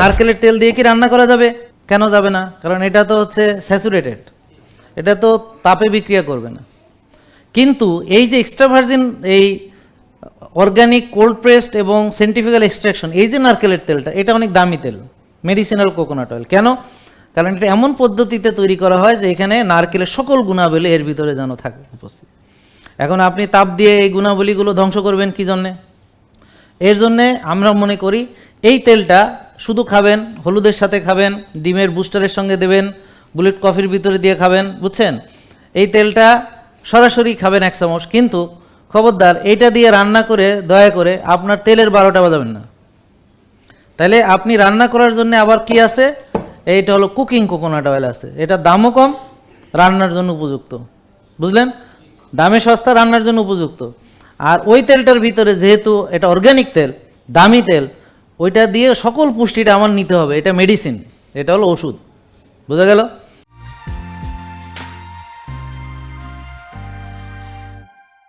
নারকেলের তেল দিয়ে কি রান্না করা যাবে? কেন যাবে না? কারণ এটা তো হচ্ছে স্যাচুরেটেড এটা তো তাপে বিক্রিয়া করবে না। কিন্তু এই যে এক্সট্রা ভার্জিন এই অর্গানিক কোল্ড প্রেসড এবং সেন্টিফিক্যাল এক্সট্রাকশন এই যে নারকেলের তেলটা, এটা অনেক দামি তেল। মেডিসিনাল কোকোনাট অয়েল কেন? কারণ এটা এমন পদ্ধতিতে তৈরি করা হয় যে এখানে নারকেলের সকল গুণাবলী এর ভিতরে যেন থাকে উপস্থিত। এখন আপনি তাপ দিয়ে এই গুণাবলীগুলো ধ্বংস করবেন কি জন্যে? এর জন্যে আমরা মনে করি এই তেলটা শুধু খাবেন, হলুদের সাথে খাবেন, ডিমের বুস্টারের সঙ্গে দেবেন বুলেট কফির ভিতরে দিয়ে খাবেন, বুঝছেন? এই তেলটা সরাসরি খাবেন এক চামচ, কিন্তু খবরদার, এইটা দিয়ে রান্না করে, দয়া করে আপনার তেলের বারোটা বাজাবেন না। তাহলে আপনি রান্না করার জন্য আবার কি আছে? এইটা হলো কুকিং কোকোনাট অয়েল আছে। এটা দামও কম, রান্নার জন্য উপযুক্ত। বুঝলেন? দামে সস্তা, রান্নার জন্য উপযুক্ত। আর ওই তেলটার ভিতরে যেহেতু এটা অর্গানিক তেল, দামি তেল ওইটা দিয়ে সকল পুষ্টিটা আমার নিতে হবে এটা মেডিসিন এটা হলো ওষুধ। বোঝা গেল?